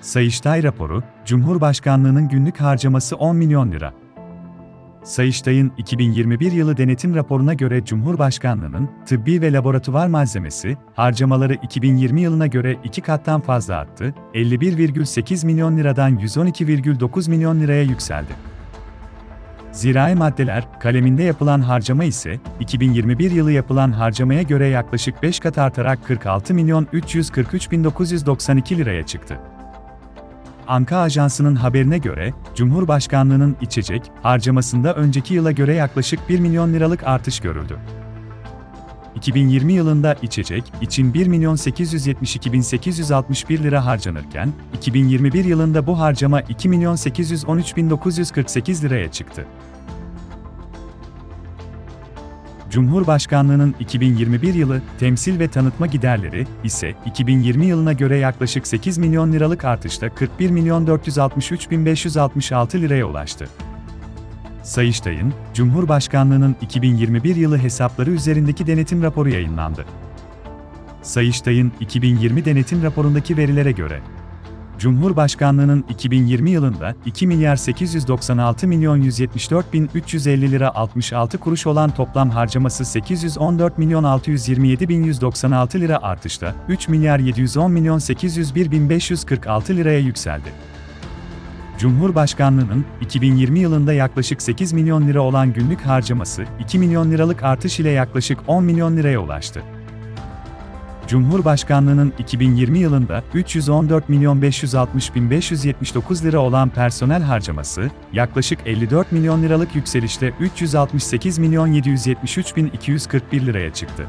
Sayıştay raporu, Cumhurbaşkanlığının günlük harcaması 10 milyon lira. Sayıştay'ın 2021 yılı denetim raporuna göre Cumhurbaşkanlığının tıbbi ve laboratuvar malzemesi harcamaları 2020 yılına göre iki kattan fazla arttı, 51,8 milyon liradan 112,9 milyon liraya yükseldi. Zirai maddeler kaleminde yapılan harcama ise 2021 yılı yapılan harcamaya göre yaklaşık 5 kat artarak 46 milyon 343 bin 992 liraya çıktı. Anka Ajansı'nın haberine göre, Cumhurbaşkanlığının içecek harcamasında önceki yıla göre yaklaşık 1 milyon liralık artış görüldü. 2020 yılında içecek için 1 milyon 872 bin 861 lira harcanırken, 2021 yılında bu harcama 2 milyon 813 bin 948 liraya çıktı. Cumhurbaşkanlığının 2021 yılı temsil ve tanıtma giderleri ise 2020 yılına göre yaklaşık 8 milyon liralık artışla 41 milyon 463 bin 566 liraya ulaştı. Sayıştay'ın, Cumhurbaşkanlığının 2021 yılı hesapları üzerindeki denetim raporu yayınlandı. Sayıştay'ın 2020 denetim raporundaki verilere göre, Cumhurbaşkanlığının 2020 yılında 2 milyar 896 milyon 174 bin 350 lira 66 kuruş olan toplam harcaması 814 milyon 627 bin 196 lira artışla 3 milyar 710 milyon 801 bin 546 liraya yükseldi. Cumhurbaşkanlığının 2020 yılında yaklaşık 8 milyon lira olan günlük harcaması 2 milyon liralık artış ile yaklaşık 10 milyon liraya ulaştı. Cumhurbaşkanlığının 2020 yılında 314 milyon 560 bin 579 lira olan personel harcaması, yaklaşık 54 milyon liralık yükselişle 368 milyon 773 bin 241 liraya çıktı.